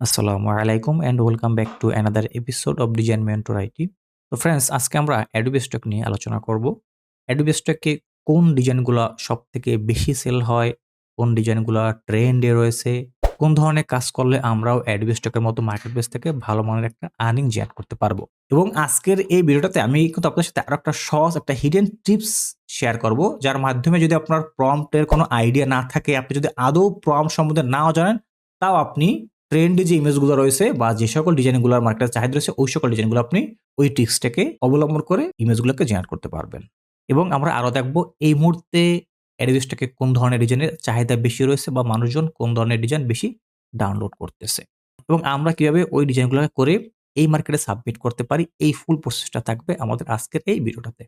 আসসালামু আলাইকুম and welcome back to another episode of Design Mentor IT তো friends আজকে আমরা অ্যাডোবি স্টক নিয়ে আলোচনা করব। অ্যাডোবি স্টকে কোন ডিজাইনগুলো সব থেকে বেশি সেল হয়, কোন ডিজাইনগুলো ট্রেন্ডে রয়েছে, কোন ধরনের কাজ করলে আমরাও অ্যাডোবি স্টকের মতো মার্কেট প্লেস থেকে ভালো মানের একটা আর্নিং জেনারেট করতে পারব। এবং আজকের এই ভিডিওটাতে আমি কিন্তু আপনাদের সাথে আরও একটা সহজ একটা হিডেন টিপস শেয়ার করব, যার মাধ্যমে যদি আপনার প্রম্পটের কোনো আইডিয়া না থাকে, আপনি যদি আদৌ প্রম্পট সম্বন্ধে নাও জানেন, তাও আপনি ট্রেন্ডে যে ইমেজগুলো রয়েছে বা যে সকল ডিজাইনগুলোর মার্কেটের চাহিদা রয়েছে, ওই সকল ডিজাইনগুলো আপনি ওই ট্রিক্সটাকে অবলম্বন করে ইমেজগুলোকে জেনারেট করতে পারবেন। এবং আমরা আরও দেখব এই মুহূর্তে অ্যাডোবিসটাকে কোন ধরনের ডিজাইনের চাহিদা বেশি রয়েছে বা মানুষজন কোন ধরনের ডিজাইন বেশি ডাউনলোড করতেছে। এবং আমরা কীভাবে ওই ডিজাইনগুলোকে করে এই মার্কেটে সাবমিট করতে পারি, এই ফুল প্রসেসটা থাকবে আমাদের আজকের এই ভিডিওটাতে।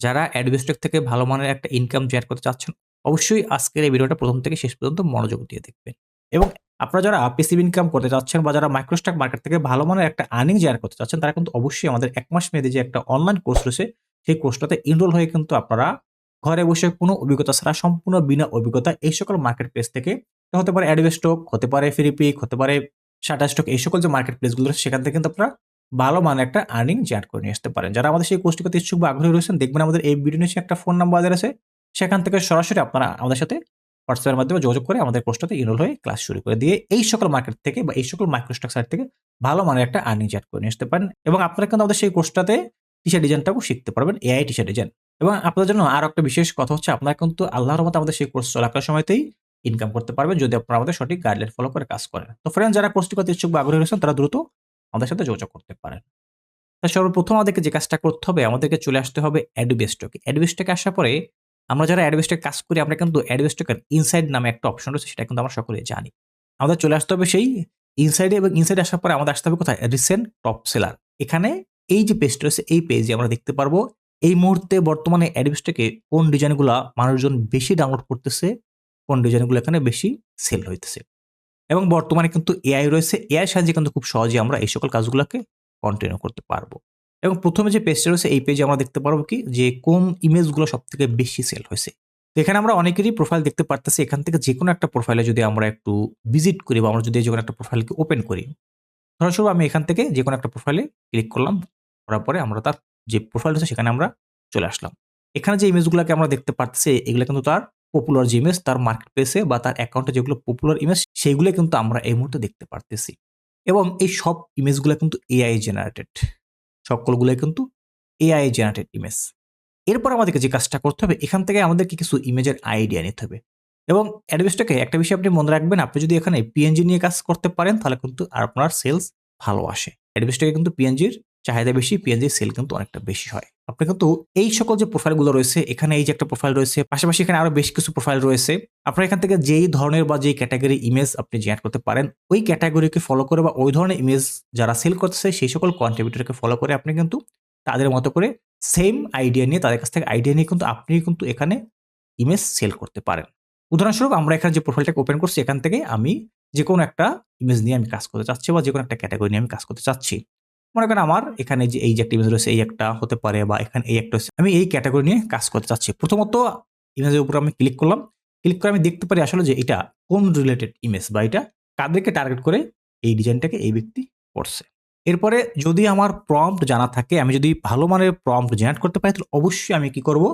যারা অ্যাডোবিস্টেক থেকে ভালো মানের একটা ইনকাম জেনারেট করতে চাচ্ছেন, অবশ্যই আজকের এই ভিডিওটা প্রথম থেকে শেষ পর্যন্ত মনোযোগ দিয়ে দেখবেন। এবং আপনারা যারা পেসিভ ইনকাম করতে চাচ্ছেন বা যারা মাইক্রোস্টক মার্কেট থেকে ভালো মানের একটা আর্নিং জেনারেট করতে চাচ্ছেন, তারা কিন্তু অবশ্যই আমাদের এক মাস মেয়াদে যে একটা অনলাইন কোর্স রয়েছে, সেই কোর্সটাতে এনরোল হয়ে কিন্তু আপনারা ঘরে বসে কোনো অভিজ্ঞতা ছাড়া, সম্পূর্ণ বিনা অভিজ্ঞতা এই সকল মার্কেট প্লেস থেকে হতে পারে অ্যাডভে স্টক হতে পারে ফিরিপিক হতে পারে শাটা স্টক এই সকল যে মার্কেট প্লেসগুলো রয়েছে, সেখান থেকে কিন্তু আপনারা ভালো মানের একটা আর্নিং জেনারেট করে নিয়ে আসতে পারেন। যারা আমাদের সেই কোর্সটি করতে ইচ্ছুক বা আগ্রহী রয়েছেন, দেখবেন আমাদের এই ভিডিও নিচে একটা ফোন নাম্বার আছে, সেখান থেকে সরাসরি আপনারা আমাদের সাথে হোয়াটসঅ্যাপের মাধ্যমে যোগাযোগ করে আমাদের কোর্সটাতে ইনরোল হয়ে ক্লাস শুরু করে দিয়ে এই সকল মার্কেট থেকে বা এই সকল মাইক্রোস্টক সাইট থেকে ভালো মানের একটা আর্নিং জেনারেট করে নিয়ে আসতে পারেন এবং আপনারা কিন্তু আমাদের সেই কোর্সটাতে টি শার্ট ডিজাইনটাও শিখতে পারবেন এআই টি শার্ট ডিজাইন এবং আপনাদের জন্য আরও একটা বিশেষ কথা হচ্ছে, আপনারা কিন্তু আল্লাহর মতো আমাদের সেই কোর্স চলাকার সময়তেই ইনকাম করতে পারবেন যদি আপনারা আমাদের সঠিক গাইডলাইন ফলো করে কাজ করেন। তো ফ্রেন্ড যারা কোর্সটি করতে ইচ্ছুক বা আগ্রহী রয়েছেন, তারা দ্রুত আমাদের সাথে যোগাযোগ করতে পারেন। তা সর্বপ্রথম আমাদেরকে যে কাজটা করতে হবে, আমাদেরকে চলে আসতে হবে অ্যাডোবেস্টকে অ্যাডোবেস্টকে আসার পরে আমরা যারা অ্যাডোবেস্টকে কাজ করি, আমরা কিন্তু অ্যাডোবেস্টকের ইনসাইড নামে একটা অপশন রয়েছে, সেটা কিন্তু আমরা সকলেই জানি। আমাদের চলে আসতে হবে সেই ইনসাইডে এবং ইনসাইডে আসার পরে আমাদের আসতে হবে কোথায়? রিসেন্ট টপ সেলার এখানে এই যে পেজটা রয়েছে, এই পেজে আমরা দেখতে পারব, এই মুহূর্তে বর্তমানে অ্যাডোবেস্টকে কোন ডিজাইনগুলো মানুষজন বেশি ডাউনলোড করতেছে, কোন ডিজাইনগুলো এখানে বেশি সেল হইতেছে। এবং বর্তমানে কিন্তু এআই রয়েছে এআই সাহায্যে কিন্তু খুব সহজে আমরা এই সকল কাজগুলোকে কন্টিনিউ করতে পারব। এবং প্রথমে যে পেজটা রয়েছে, এই পেজে আমরা দেখতে পারব কি? যে কোন ইমেজগুলো সব থেকে বেশি সেল হয়েছে। এখানে আমরা অনেকেরই প্রোফাইল দেখতে পারতেছি, এখান থেকে যে কোনো একটা প্রোফাইলে যদি আমরা একটু ভিজিট করি বা আমরা যদি যে কোনো একটা প্রোফাইলকে ওপেন করি। ধরস্বরূপ আমি এখান থেকে যে কোনো একটা প্রোফাইলে ক্লিক করলাম, করার পরে আমরা তার যে প্রোফাইল রয়েছে সেখানে আমরা চলে আসলাম। এখানে যে ইমেজগুলোকে আমরা দেখতে পাচ্ছি এগুলো কিন্তু তার পপুলার যে ইমেজ তার মার্কেট প্লেসে বা তার অ্যাকাউন্টে যেগুলো পপুলার ইমেজ সেইগুলো কিন্তু আমরা এই মুহূর্তে দেখতে পারতেছি। এবং এই সব ইমেজগুলো কিন্তু এআই জেনারেটেড সকলগুলোই কিন্তু এআই জেনারেটেড ইমেজ এরপর আমাদেরকে যে কাজটা করতে হবে, এখান থেকে আমাদেরকে কিছু ইমেজের আইডিয়া নিতে হবে। এবং অ্যাডভেস্টকে একটা বিষয় আপনি মনে রাখবেন, আপনি যদি এখানে পিএনজি নিয়ে কাজ করতে পারেন, তাহলে কিন্তু আপনার সেলস ভালো আসে। অ্যাডভেস্টটাকে কিন্তু পিএনজির চাহিদা বেশি পিএনজির সেল কিন্তু অনেকটা বেশি হয়। আপনি কিন্তু এই সকল যে প্রোফাইলগুলো রয়েছে, এখানে এই যে একটা প্রোফাইল রয়েছে, পাশাপাশি এখানে আরও বেশ কিছু প্রোফাইল রয়েছে। আপনার এখান থেকে যেই ধরনের বা যেই ক্যাটাগরি ইমেজ আপনি জেনারেট করতে পারেন, ওই ক্যাটাগরিকে ফলো করে বা ওই ধরনের ইমেজ যারা সেল করতেছে, সেই সকল কন্ট্রিবিউটরকে ফলো করে আপনি কিন্তু তাদের মতো করে সেম আইডিয়া নিয়ে, তাদের কাছ থেকে আইডিয়া নিয়ে কিন্তু আপনি কিন্তু এখানে ইমেজ সেল করতে পারেন। উদাহরণস্বরূপ আমরা এখানে যে প্রোফাইলটাকে ওপেন করছি, এখান থেকে আমি যে কোনো একটা ইমেজ নিয়ে আমি কাজ করতে চাচ্ছি বা যে কোনো একটা ক্যাটাগরি নিয়ে আমি কাজ করতে চাচ্ছি। মনে করেন আমার এখানে যে এই যে একটা ইমেজ রয়েছে, এই একটা হতে পারে বা এখানে এই একটা আমি এই ক্যাটাগরি নিয়ে কাজ করতে চাচ্ছি। প্রথমত ইমেজের উপর আমি ক্লিক করলাম। ক্লিক করে আমি দেখতে পারি আসলে যে এটা কোন রিলেটেড ইমেজ বা এটা কাদেরকে টার্গেট করে এই ডিজাইনটাকে এই ব্যক্তি করছে। এরপরে যদি আমার প্রম্পট জানা থাকে, আমি যদি ভালো মানের প্রম্পট জেনারেট করতে পারি, তাহলে অবশ্যই আমি কি করব?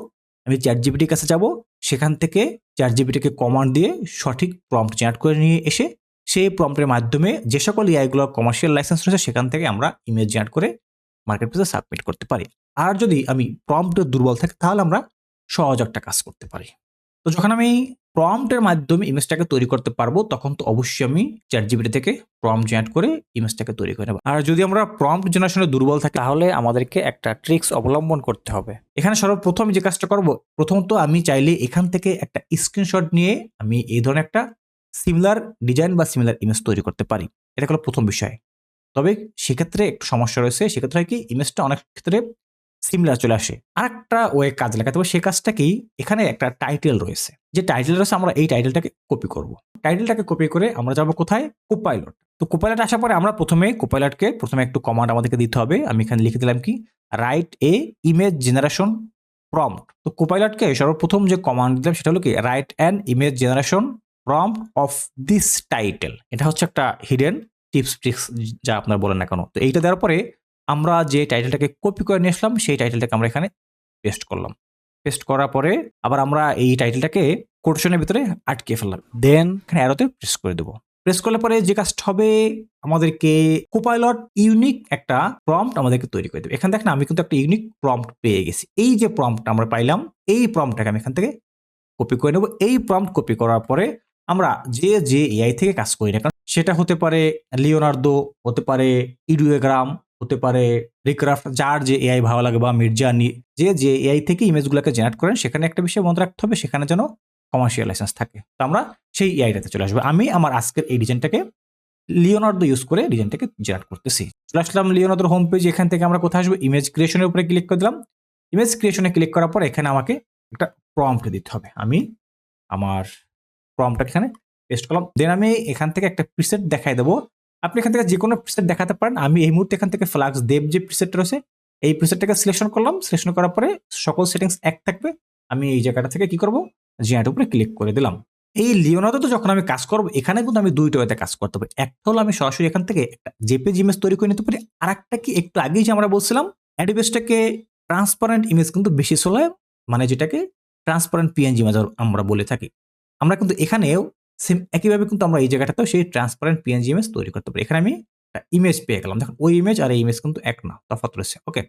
আমি চ্যাট জিবিটির কাছে যাব। সেখান থেকে চ্যাট জিবিটিকে কমান্ড দিয়ে সঠিক প্রম্পট জেনারেট করে নিয়ে এসে সেই প্রম্পটের মাধ্যমে যে সকল এআইগুলোর কমার্শিয়াল লাইসেন্স রয়েছে, সেখান থেকে আমরা ইমেজ জেনারেট করে মার্কেট প্লেসে সাবমিট করতে পারি। আর যদি আমি প্রম্পটে দুর্বল থাকে, তাহলে আমরা সহজ একটা কাজ করতে পারি। তো যখন আমি প্রম্পটের মাধ্যমে ইমেজটাকে তৈরি করতে পারব, তখন তো অবশ্যই আমি চ্যাট জিবিটি থেকে প্রম্পট জেনারেট করে ইমেজটাকে তৈরি করে নেব। আর যদি আমরা প্রম্পট জেনারেশনে দুর্বল থাকি, তাহলে আমাদেরকে একটা ট্রিক্স অবলম্বন করতে হবে। এখানে সর্বপ্রথম যে কাজটা করব, প্রথমত আমি চাইলে এখান থেকে একটা স্ক্রিনশট নিয়ে আমি এই ধরনের একটা সিমিলার ডিজাইন বা সিমিলার ইমেজ তৈরি করতে পারি। এটা হলো প্রথম বিষয়। তবে সেক্ষেত্রে একটু সমস্যা রয়েছে, সেক্ষেত্রে হয় কি ইমেজটা অনেক ক্ষেত্রে সিমিলার চলে আসে। আরেকটা ওয়ে কাজ লেখা তবে সেই কাজটাকেই এখানে একটা টাইটেল রয়েছে। যে টাইটেল রয়েছে, আমরা এই টাইটেলটাকে কপি করব। টাইটেলটাকে কপি করে আমরা যাব কোথায়? কোপাইলট তো কোপাইলট আসার পরে আমরা প্রথমে কোপাইলটকে প্রথমে একটু কমান্ড আমাদেরকে দিতে হবে। আমি এখানে লিখে দিলাম কি? Write a image generation prompt তো কোপাইলটকে সর্বপ্রথম যে কমান্ড দিলাম, সেটা হলো কি? Write an image generation prompt of this title এটা হচ্ছে একটা হিডেন টিপস ট্রিক্স যা আপনারা বলেন না কেন। তো এইটা দেওয়ার পরে আমরা যে টাইটেলটাকে কপি করে নিয়ে আসলাম, সেই টাইটেলটাকে আমরা এখানে পেস্ট করলাম। পেস্ট করার পরে আবার আমরা এই টাইটেলটাকে কোটেশনের ভিতরে আটকে ফেললাম। দেন এখানে অ্যারোতে প্রেস করে দেবো। প্রেস করলে পরে যে কাজটা হবে, আমাদেরকে কোপাইলট ইউনিক একটা প্রম্পট আমাদেরকে তৈরি করে দেবে। এখান দেখেন আমি কিন্তু একটা ইউনিক প্রম্পট পেয়ে গেছি। এই যে প্রম্পট আমরা পাইলাম, এই প্রম্পটটাকে আমি এখান থেকে কপি করে নেব। এই প্রম্পট কপি করার পরে আমরা যে যে এআই থেকে কাজ করি না কারণ সেটা হতে পারে লিওনার্দো, হতে পারে ইডুয়েগ্রাম হতে পারে রিক্রাফট যার যে এআই ভালো লাগে বা মির্জানি যে যে এআই থেকে ইমেজগুলোকে জেনারেট করেন, সেখানে একটা বিষয় মনে রাখতে হবে, সেখানে যেন কমার্শিয়াল লাইসেন্স থাকে। তো আমরা সেই এআইটাতে চলে আসব। আমি আমার আজকের এই ডিজাইনটাকে লিওনার্দো ইউজ করে ডিজাইনটাকে জেনারেট করতেছি। চলে আসলাম লিওনার্দোর হোম পেজ এখান থেকে আমরা কোথায় আসব? ইমেজ ক্রিয়েশনের উপরে ক্লিক করে দিলাম। ইমেজ ক্রিয়েশনে ক্লিক করার পর এখানে আমাকে একটা প্রম্পট দিতে হবে। আমি আমার প্রম্পটটা এখানে পেস্ট করলাম। দেন আমি এখান থেকে একটা প্রিসেট দেখাই দেবো। আপনি এখান থেকে যে কোনো প্রিসেট দেখাতে পারেন। আমি এই মুহূর্তে এখান থেকে ফ্লাক্স দেব যে প্রিসেটটা রয়েছে, এই প্রিসেটটাকে সিলেকশন করলাম। সিলেকশন করার পরে সকল সেটিংস এক থাকবে। আমি এই জায়গাটা থেকে কি করব? জিয়াটার উপরে ক্লিক করে দিলাম। এই লিওনাতে তো যখন আমি কাজ করব, এখানে কিন্তু আমি দুইটা ওয়েতে কাজ করতে পারি। একটা হলো আমি সরাসরি এখান থেকে একটা জেপেজ ইমেজ তৈরি করে নিতে পারি। আর একটা কি? একটু আগেই যে আমরা বলছিলাম অ্যাডিবেসটাকে ট্রান্সপারেন্ট ইমেজ কিন্তু বেশি চলে মানে যেটাকে ট্রান্সপারেন্ট পিএনজি ইমেজ আমরা বলে থাকি। আমরা কিন্তু এখানেও সেম একইভাবে কিন্তু আমরা এই জায়গাটাতেও সেই ট্রান্সপারেন্ট পিএনজি ইমেজ তৈরি করতে পারি। এখানে আমি একটা ইমেজ পেয়ে গেলাম। দেখুন, ওই ইমেজ আর এই ইমেজ কিন্তু এক না, তফাৎ রয়েছে ওকে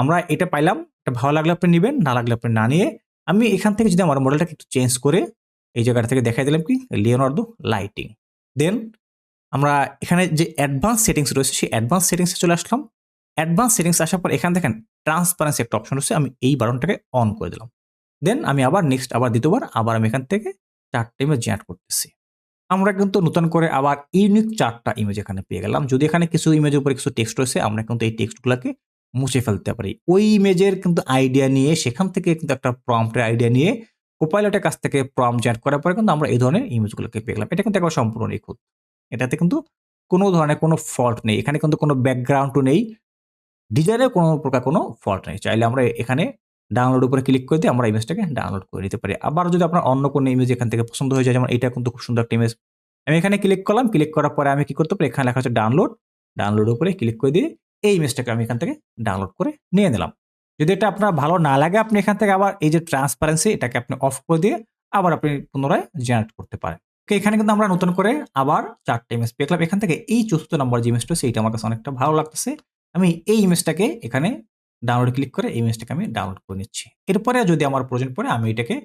আমরা এটা পাইলাম, এটা ভালো লাগলে আপনি নেবেন, না লাগলে আপনি না নিয়ে আমি এখান থেকে যদি আমার মডেলটাকে একটু চেঞ্জ করে এই জায়গাটা থেকে দেখাই দিলাম কি? লিওনার্দো লাইটিং দেন আমরা এখানে যে অ্যাডভান্স সেটিংস রয়েছে, সেই অ্যাডভান্স সেটিংসে চলে আসলাম। অ্যাডভান্স সেটিংস আসার পর এখানে দেখেন ট্রান্সপারেন্সি একটা অপশন রয়েছে, আমি এই বাটনটাকে অন করে দিলাম। দেন আমি আবার নেক্সট আবার দ্বিতীয়বার, আবার আমি এখান থেকে চারটে ইমেজ জেনারেট করতেছি। আমরা কিন্তু নতুন করে আবার ইউনিক চারটা ইমেজ এখানে পেয়ে গেলাম। যদি এখানে কিছু ইমেজের উপরে কিছু টেক্সট রয়েছে, আমরা কিন্তু এই টেক্সটগুলোকে মুছে ফেলতে পারি। ওই ইমেজের কিন্তু আইডিয়া নিয়ে, সেখান থেকে কিন্তু একটা প্রম্পটের আইডিয়া নিয়ে কোপাইলটের কাছ থেকে প্রম জেনারেট করার পরে কিন্তু আমরা এই ধরনের ইমেজগুলোকে পেয়ে গেলাম। এটা কিন্তু একবার সম্পূর্ণ নিখুঁত। এটাতে কিন্তু কোনো ধরনের কোনো ফল্ট নেই। এখানে কিন্তু কোনো ব্যাকগ্রাউন্ডও নেই। ডিজাইনের কোনো প্রকার কোনো ফল্ট নেই। চাইলে আমরা এখানে ডাউনলোড উপরে ক্লিক করে দিয়ে আমরা ইমেজটাকে ডাউনলোড করে নিতে পারি। আবার যদি আপনার অন্য কোনো ইমেজ এখান থেকে পছন্দ হয়ে যায়, যেমন এটা কিন্তু খুব সুন্দর একটা ইমেজ আমি এখানে ক্লিক করলাম ক্লিক করার পরে আমি কি করতে পারি? এখানে লেখা হচ্ছে ডাউনলোড ডাউনলোড উপরে ক্লিক করে দিয়ে এই ইমেজটাকে আমি এখান থেকে ডাউনলোড করে নিয়ে নিলাম। যদি এটা আপনার ভালো না লাগে, আপনি এখান থেকে আবার এই যে ট্রান্সপারেন্সি এটাকে আপনি অফ করে দিয়ে আবার আপনি পুনরায় জেনারেট করতে পারেন। তো এখানে কিন্তু আমরা নতুন করে আবার চারটে ইমেজ পেয়ে গেলাম। এখান থেকে এই চতুর্থ নম্বর যে ইমেজটা সেইটা আমার কাছে অনেকটা ভালো লাগতেছে। আমি এই ইমেজটাকে এখানে ডাউনলোড ক্লিক করে এই ইমেজটাকে আমি ডাউনলোড করে নিচ্ছি। এরপরে যদি আমার প্রয়োজন পড়ে, আমি এটাকে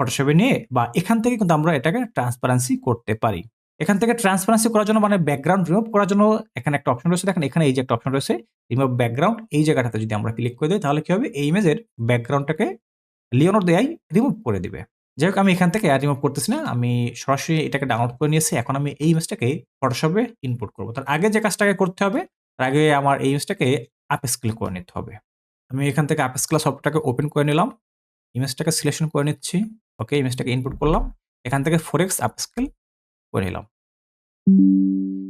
ফটোশপে নিয়ে বা এখান থেকে কিন্তু আমরা এটাকে ট্রান্সপারেন্সি করতে পারি। এখান থেকে ট্রান্সপারেন্সি করার জন্য মানে ব্যাকগ্রাউন্ড রিমুভ করার জন্য এখানে একটা অপশন রয়েছে। দেখেন এখানে এই যে একটা অপশন রয়েছে রিমুভ ব্যাকগ্রাউন্ড এই জায়গাটাতে যদি আমরা ক্লিক করে দিই, তাহলে কি হবে? এই ইমেজের ব্যাকগ্রাউন্ডটাকে লিওনোর দেয়াই রিমুভ করে দিবে। যাই হোক, আমি এখান থেকে আর রিমুভ করতেছি না। আমি সরাসরি এটাকে ডাউনলোড করে নিয়েছি। এখন আমি এই ইমেজটাকে ফটোশপে ইনপুট করব। তার আগে যে কাজটাকে করতে হবে, তার আগে আমার এই ইমেজটাকে আপ স্কেল করে নিতে হবে। আমি এখান থেকে আপ স্কেল সফটটাকে ওপেন করে নিলাম। ইমেজটাকে সিলেকশন করে নিচ্ছি। ওকে ইমেজটাকে ইনপুট করলাম। এখান থেকে ফোর এক্স আপ করে নিলাম।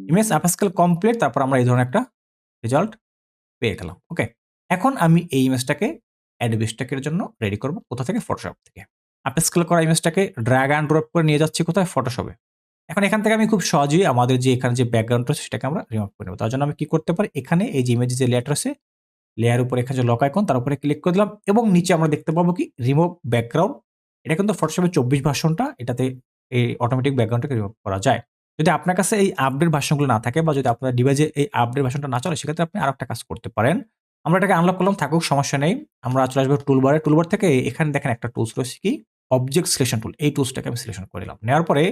ইমেজ আপ স্কেল কমপ্লিট তারপর আমরা এই ধরনের একটা রেজাল্ট পেয়ে গেলাম। ওকে এখন আমি এই ইমেজটাকে অ্যাডোবি জন্য রেডি করব কোথা থেকে? ফটোশপ থেকে। আপ করা ইমেজটাকে ড্র্যাগ অ্যান্ড ড্রপ করে নিয়ে যাচ্ছি কোথায়? ফটোশপে এখন এখান থেকে আমি খুব সহজেই আমাদের যে এখানে যে ব্যাকগ্রাউন্ড রয়েছে, সেটাকে আমরা রিমুভ করে নেব। তার জন্য আমি কি করতে পারি? এখানে এই যে ইমেজ যে লেয়ার আছে লেয়ার উপরে এখানে যে লক আইকন তার উপরে ক্লিক করে দিলাম এবং নিচে আমরা দেখতে পাবো কি? রিমুভ ব্যাকগ্রাউন্ড এটা কিন্তু ফটোশপের চব্বিশ ভার্সনটা এটাতে এই অটোমেটিক ব্যাকগ্রাউন্ডটাকে রিমুভ করা যায়। যদি আপনার কাছে এই আপডেট ভার্সনগুলো না থাকে বা যদি আপনার ডিভাইসে এই আপডেট ভার্সনটা না চলে, সেক্ষেত্রে আপনি আরও একটা কাজ করতে পারেন। আমরা এটাকে আনলক করলাম, থাকুক, সমস্যা নেই। আমরা চলে আসব টুলবারে টুলবার থেকে এখানে দেখেন একটা টুলস রয়েছে কি? অবজেক্ট সিলেকশন টুল এই টুলসটাকে আমি সিলেকশন করে নিলাম। নেওয়ার পরে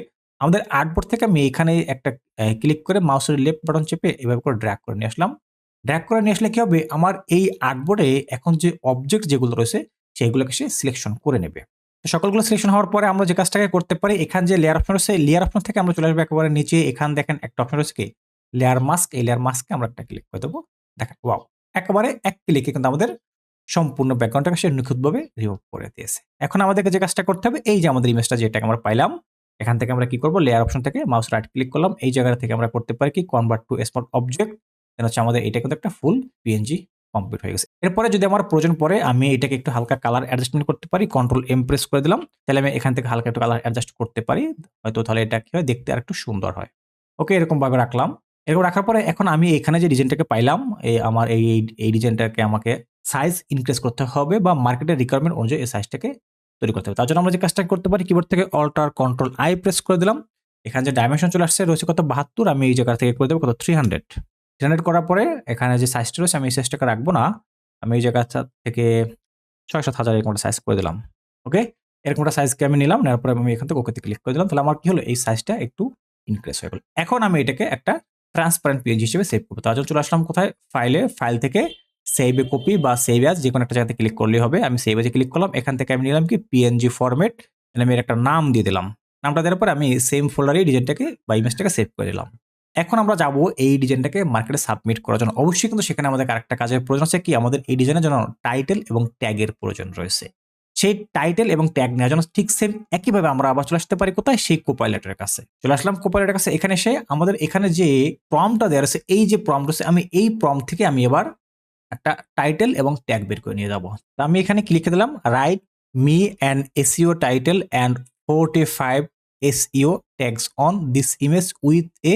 আমাদের আর্টবোর্ড থেকে আমি এখানে একটা ক্লিক করে মাউসের লেফট বাটন চেপে এভাবে করে ড্র্যাগ করে নিয়ে আসলাম। ড্র্যাগ করে নিয়ে আসলে কি হবে? আমার এই আর্টবোর্ডে এখন যে অবজেক্ট যেগুলো রয়েছে, সেইগুলোকে সে সিলেকশন করে নেবে। সকলগুলো সিলেকশন হওয়ার পরে আমরা যে কাজটাকে করতে পারি, এখান যে লেয়ার অপশন রয়েছে লেয়ার অপশন থেকে আমরা চলে আসব একেবারে নিচে। এখান দেখেন একটা অপশন রয়েছে কি? লেয়ার মাস্ক এই লেয়ার মাস্ককে আমরা একটা ক্লিক করে দেবো। দেখেন ওয়াও একেবারে এক ক্লিকে কিন্তু আমাদের সম্পূর্ণ ব্যাকগ্রাউন্ডটাকে সে নিখুঁতভাবে রিমুভ করে দিয়েছে। এখন আমাদেরকে যে কাজটা করতে হবে, এই যে আমাদের ইমেজটা যেটাকে আমরা পাইলাম, এখান থেকে আমরা কি করব? লেয়ার অপশন থেকে মাউস রাইট ক্লিক করলাম। এই জায়গা থেকে আমরা করতে পারি কি? কনভার্ট টু স্মল অবজেক্ট হচ্ছে আমাদের এটা কিন্তু একটা ফুল পিএনজি কমপ্লিট হয়ে গেছে। এরপরে যদি আমার প্রয়োজন পড়ে, আমি এটাকে একটু হালকা কালার অ্যাডজাস্টমেন্ট করতে পারি কন্ট্রোল এম প্রেস করে দিলাম, তাহলে আমি এখান থেকে হালকা একটু কালার অ্যাডজাস্ট করতে পারি, হয়তো তাহলে এটা কি হয়, দেখতে আর একটু সুন্দর হয়। ওকে এরকম ভাবে রাখলাম। এরকম রাখার পরে এখন আমি এখানে যে ডিজাইনটাকে পাইলাম এই আমার এই- এই ডিজাইনটাকে আমাকে সাইজ ইনক্রিজ করতে হবে বা মার্কেটের রিকোয়ারমেন্ট অনুযায়ী এই সাইজটাকে তৈরি করতে হবে। তার জন্য আমরা যে কাজটা করতে পারি কিবোর্ড থেকে অল্টার কন্ট্রোল আই প্রেস করে দিলাম। এখানে যে ডাইমেনশন চলে আসছে, রয়েছে কত বাহাত্তর, আমি এই জায়গা থেকে করে দেবো কত থ্রি হান্ড্রেড হান্ড্রেড করার পরে এখানে যে সাইজটা রয়েছে, আমি এই সাইজটাকে রাখব না। আমি এই জায়গা থেকে ছয় সাত হাজার এরকম সাইজ করে দিলাম। ওকে এরকম একটা সাইজকে আমি নিলাম, নেওয়ার পরে আমি এখান থেকে ওকেতে ক্লিক করে দিলাম। তাহলে আমার কি হলো? এই সাইজটা একটু ইনক্রিজ হয়ে গেল। এখন আমি এটাকে একটা ট্রান্সপারেন্ট পেজ হিসেবে সেভ করব। তার চলে আসলাম কোথায়? ফাইলে ফাইল থেকে সেভ এ কপি বা সেভ অ্যাজ যে কোনো একটা জায়গাতে ক্লিক করলেই হবে। আমি সেভ এজে ক্লিক করলাম। এখান থেকে আমি নিলাম কি? পিএনজি ফরম্যাট আমি এর একটা নাম দিয়ে দিলাম। নামটা দেওয়ার পরে আমি সেম ফোল্ডারে ডিজাইনটাকে বা ইমেজটাকে সেভ করে দিলাম। এখন আমরা যাব এই ডিজাইনটাকে মার্কেটে সাবমিট করার জন্য। অবশ্যই কিন্তু সেখানে আমাদের আরেকটা কাজের প্রয়োজন আছে কি? আমাদের এই ডিজাইনের জন্য টাইটেল এবং ট্যাগের প্রয়োজন রয়েছে। সেই টাইটেল এবং ট্যাগ নেওয়ার জন্য ঠিক সেম একইভাবে আমরা আবার চলে আসতে পারি কোথায়? সেই কোপাইলেটের কাছে। চলে আসলাম কোপাইলেটের কাছে। এখানে এসে আমাদের এখানে যে প্রমটা দেওয়া রয়েছে, এই যে প্রম রয়েছে, আমি এই প্রম থেকে আমি এবার একটা টাইটেল এবং ট্যাগ বের করে নিয়ে যাব। তো আমি এখানে ক্লিক দিলাম? Write me and SEO title and forty five SEO tags on this image with a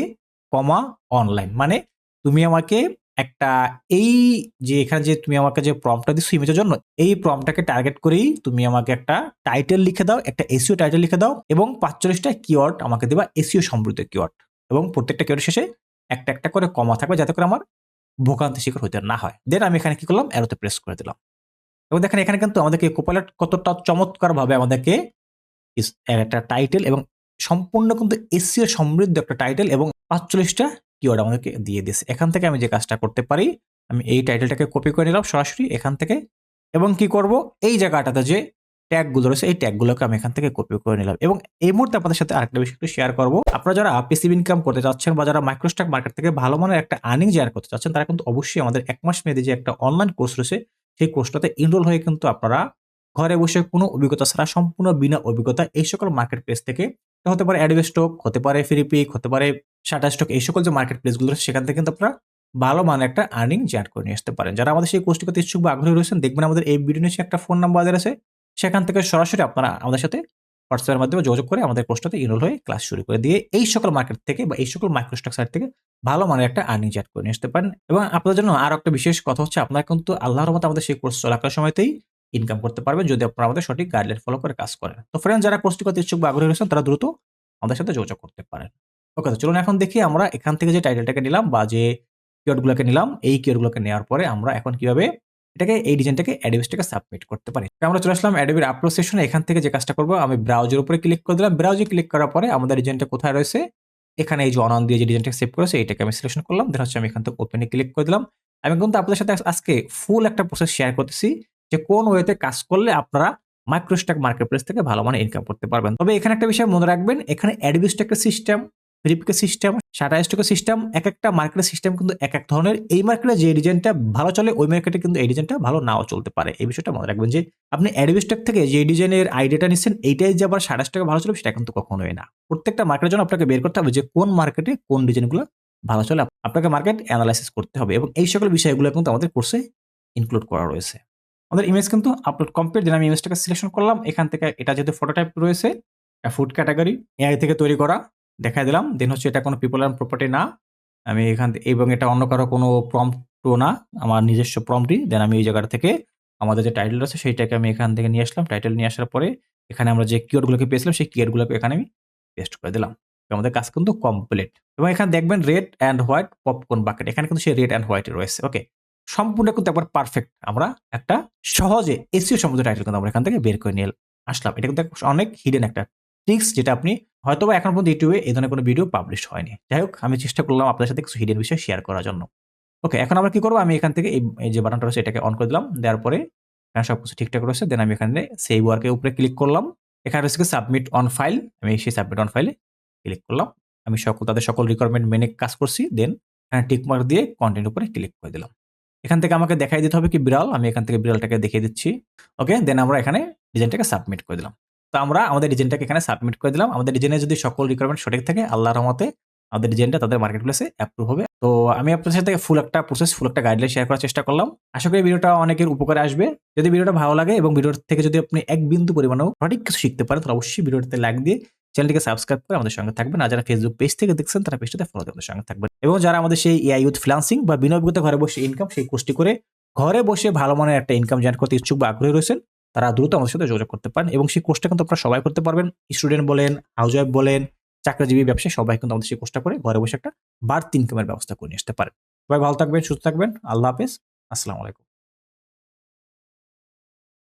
comma online মানে তুমি আমাকে একটা এই যে এখানে যে তুমি আমাকে যে প্রমটা দিচ্ছ ইমেজের জন্য, এই প্রমটাকে টার্গেট করেই তুমি আমাকে একটা টাইটেল লিখে দাও, একটা এসিও টাইটেল লিখে দাও এবং পাঁচচল্লিশটা কিওয়ার্ড আমাকে দেবা এসিও সমৃদ্ধ কিওয়ার্ড এবং প্রত্যেকটা কিওয়ার্ড শেষে একটা একটা করে কমা থাকবে যাতে করে আমার ভোগান্তি শিকার হতে না হয়। দেন আমি এখানে কি করলাম? অ্যারোতে প্রেস করে দিলাম। এবং দেখেন এখানে কিন্তু আমাদেরকে কোপাইলট কতটা চমৎকারভাবে আমাদেরকে একটা টাইটেল এবং সম্পূর্ণ কিন্তু এসিও সমৃদ্ধ একটা টাইটেল এবং পাঁচচল্লিশটা কিওয়ার্ড আমাদেরকে দিয়ে দিয়েছে। এখান থেকে আমি যে কাজটা করতে পারি, আমি এই টাইটেলটাকে কপি করে নিলাম সরাসরি এখান থেকে এবং কি করব? এই জায়গাটাতে যে ট্যাগগুলো রয়েছে, এই ট্যাগগুলোকে আমি এখান থেকে কপি করে নিলাম এবং এই মুহূর্তে আপনাদের সাথে আরেকটা বিষয় একটু শেয়ার করব। আপনারা যারা পেসিভ ইনকাম করতে চাচ্ছেন বা যারা মাইক্রোস্টক মার্কেট থেকে ভালো মানের একটা আর্নিং জেয়ার করতে চাচ্ছেন, তারা কিন্তু অবশ্যই আমাদের এক মাস মেয়াদী যে একটা অনলাইন কোর্স রয়েছে, সেই কোর্সটাতে এনরোল হয়ে কিন্তু আপনারা ঘরে বসে কোনো অভিজ্ঞতা ছাড়া, সম্পূর্ণ বিনা অভিজ্ঞতা এই সকল মার্কেট প্লেস থেকে হতে পারে অ্যাডভে স্টক হতে পারে ফ্রিপিক হতে পারে শাটা স্টক এই সকল যে মার্কেট প্লেসগুলো রয়েছে, সেখান থেকে কিন্তু আপনারা ভালো মানের একটা আর্নিং জেনারেট করে নিয়ে আসতে পারেন। যারা আমাদের সেই কোর্সটি করতে ইচ্ছুক বা আগ্রহী রয়েছেন, দেখবেন আমাদের এই ভিডিও নিচে একটা ফোন নাম্বার দেওয়া আছে। সেখান থেকে সরাসরি আপনারা আমাদের সাথে হোয়াটসঅ্যাপের মাধ্যমে যোগাযোগ করে আমাদের কোর্সটাতে ইনরোল হয়ে ক্লাস শুরু করে দিয়ে এই সকল মার্কেট থেকে বা এই সকল মাইক্রোস্টক সাইট থেকে ভালো মানের একটা আর্নিং জেনারেট করে নিয়ে আসতে পারেন। এবং আপনাদের জন্য আরও একটা বিশেষ কথা হচ্ছে, আপনারা কিন্তু আল্লাহর মতো আমাদের সেই কোর্স চলাকার সময়তেই ইনকাম করতে পারবেন যদি আপনারা আমাদের সঠিক গাইডলাইন ফলো করে কাজ করেন। তো ফ্রেন্ড যারা কোর্সটি করতে ইচ্ছুক বা আগ্রহী রয়েছেন, তারা দ্রুত আমাদের সাথে যোগাযোগ করতে পারেন। ওকে তো চলুন এখন দেখি আমরা এখান থেকে যে টাইটেলটাকে নিলাম বা যে কিওয়ার্ডগুলোকে নিলাম, এই কিওয়ার্ডগুলোকে নেওয়ার পরে আমরা এখন কীভাবে এটাকে, এই ডিজাইনটাকে অ্যাডোবিসটাকে সাবমিট করতে পারি। আমরা চলে আসলাম অ্যাডোবির আপলোড সেশনে এখান থেকে যে কাজটা করব, আমি ব্রাউজের উপরে ক্লিক করে দিলাম। ব্রাউজে ক্লিক করার পরে আমাদের ডিজাইনটা কোথায় রয়েছে? এখানে এই যে অনন দিয়ে যে ডিজাইনটা সেভ করেছে এটাকে আমি সিলেকশন করলাম। দেন হচ্ছে আমি এখান থেকে ওপেনে ক্লিক করে দিলাম। আমি কিন্তু আপনাদের সাথে আজকে ফুল একটা প্রসেস শেয়ার করতেছি। যে কোন ওয়েতে কাজ করলে আপনারা মাইক্রোস্টক মার্কেট প্লেস থেকে ভালো মানে ইনকাম করতে পারবেন। তবে এখানে একটা বিষয় মনে রাখবেন, এখানে অ্যাডভিস্টকের সিস্টেম ফ্লিপকে সিস্টেম শাটা স্টকের সিস্টেম এক একটা মার্কেটের সিস্টেম কিন্তু এক এক ধরনের। এই মার্কেটে যে ডিজাইনটা ভালো চলে, ওই মার্কেটে কিন্তু এই ডিজাইনটা ভালো নাও চলতে পারে। এই বিষয়টা মনে রাখবেন যে, আপনি অ্যাডভিস্টক থেকে যে ডিজাইনের আইডিয়াটা নিচ্ছেন, এইটাই যে আবার সাড়ে টাকা ভালো চলবে, সেটা কিন্তু কখনোই না। প্রত্যেকটা মার্কেটের জন্য আপনাকে বের করতে হবে যে, কোন মার্কেটে কোন ডিজাইনগুলো ভালো চলে, আপনাকে মার্কেট অ্যানালাইসিস করতে হবে এবং এই সকল বিষয়গুলো কিন্তু আমাদের কোর্সে ইনক্লুড করা রয়েছে। আমাদের ইমেজ কিন্তু আপলোড কমপ্লিট দেন আমি ইমেজটাকে সিলেকশন করলাম। এখান থেকে এটা যেহেতু ফটো টাইপ রয়েছে ফুড ক্যাটাগরি এআই থেকে তৈরি করা দেখা দিলাম। দেন হচ্ছে এটা কোনো পিপল অ্যান্ড প্রপার্টি না। আমি এখান থেকে এবং এটা অন্য কারও কোনো প্রম্পটও না, আমার নিজস্ব প্রম্পটই দেন আমি এই জায়গাটা থেকে আমাদের যে টাইটেল আছে সেইটাকে আমি এখান থেকে নিয়ে আসলাম। টাইটেল নিয়ে আসার পরে এখানে আমরা যে কিওয়ার্ডগুলোকে পেয়েছিলাম, সেই কিওয়ার্ডগুলোকে এখানে আমি পেস্ট করে দিলাম। আমাদের কাজ কিন্তু কমপ্লিট এবং এখানে দেখবেন red and white popcorn bucket এখানে কিন্তু সেই রেড অ্যান্ড হোয়াইট রয়েছে। ওকে সম্পূর্ণ কিন্তু একবার পারফেক্ট আমরা একটা সহজে এসিও সম্বন্ধে টাইটেল কিন্তু আমরা এখান থেকে বের করে নিয়ে আসলাম। এটা কিন্তু অনেক হিডেন একটা ট্রিক্স যেটা আপনি হয়তো বা এখন পর্যন্ত ইউটিউবে এই ধরনের কোনো ভিডিও পাবলিশ হয়নি। যাই হোক, আমি চেষ্টা করলাম আপনাদের সাথে কিছু হিডেন বিষয় শেয়ার করার জন্য। ওকে এখন আমরা কি করব? আমি এখান থেকে এই যে বাটনটা রয়েছে, এটাকে অন করে দিলাম। দেওয়ার পরে এখানে সব কিছু ঠিকঠাক রয়েছে। দেন আমি এখানে সেই ওয়ার্কের উপরে ক্লিক করলাম। এখানে রয়েছে সাবমিট অন ফাইল আমি সেই সাবমিট অন ফাইলে ক্লিক করলাম। আমি সকল, তাদের সকল রিকোয়ারমেন্ট মেনে কাজ করছি। দেন এখানে টিকমার্ক দিয়ে কন্টেন্ট উপরে ক্লিক করে দিলাম। এখান থেকে আমাকে দেখাই দিতে হবে কি বিড়াল? আমি এখান থেকে বিড়ালটাকে দেখিয়ে দিচ্ছি। ওকে দেন আমরা এখানে ডিজাইনটাকে সাবমিট করে দিলাম। তো আমরা আমাদের ডিজাইনটাকে এখানে সাবমিট করে দিলাম। আমাদের ডিজাইনে যদি সকল রিকোয়ারমেন্ট সঠিক থাকে, আল্লাহর রহমতে আমাদের ডিজাইনটা তাদের মার্কেট প্লেসে অ্যাপ্রুভ হবে। তো আমি আপনাদের সাথে ফুল একটা প্রসেস ফুল একটা গাইডলাইন শেয়ার করার চেষ্টা করলাম। আশা করি ভিডিওটা অনেকের উপকারে আসবে। যদি ভিডিওটা ভালো লাগে এবং ভিডিওর থেকে যদি আপনি এক বিন্দু পরিমাণেও সঠিক কিছু শিখতে পারেন, তাহলে অবশ্যই ভিডিওটাতে লাইক দিয়ে চ্যানেলটিকে সাবস্ক্রাইব করে আমাদের সঙ্গে থাকবেন। আর যারা ফেসবুক পেজ থেকে দেখছেন, তারা পেজটাতে ফলো আমাদের সঙ্গে থাকবেন। এবং যারা আমাদের সেই এআই ইউথ ফ্লান্সিং বা বিনিয়োগিত ঘরে বসে ইনকাম সেই কোর্সটি করে ঘরে বসে ভালো মানের একটা ইনকাম জেনারেট করতে ইচ্ছুক বা আগ্রহী রয়েছেন, তারা দ্রুত আমাদের সাথে যোগাযোগ করতে পারেন। এবং সেই কোর্সটা কিন্তু আপনারা সবাই করতে পারবেন। স্টুডেন্ট বলেন হাউস ওয়াইফ বলেন, চাকরিজীবী ব্যবসায়ী সবাই কিন্তু আমাদের সেই কোর্সটা করে ঘরে বসে একটা বাড়তি ইনকামের ব্যবস্থা করে নিয়ে আসতে পারেন। সবাই ভালো থাকবেন, সুস্থ থাকবেন। আল্লাহ হাফেজ। আসসালামু আলাইকুম।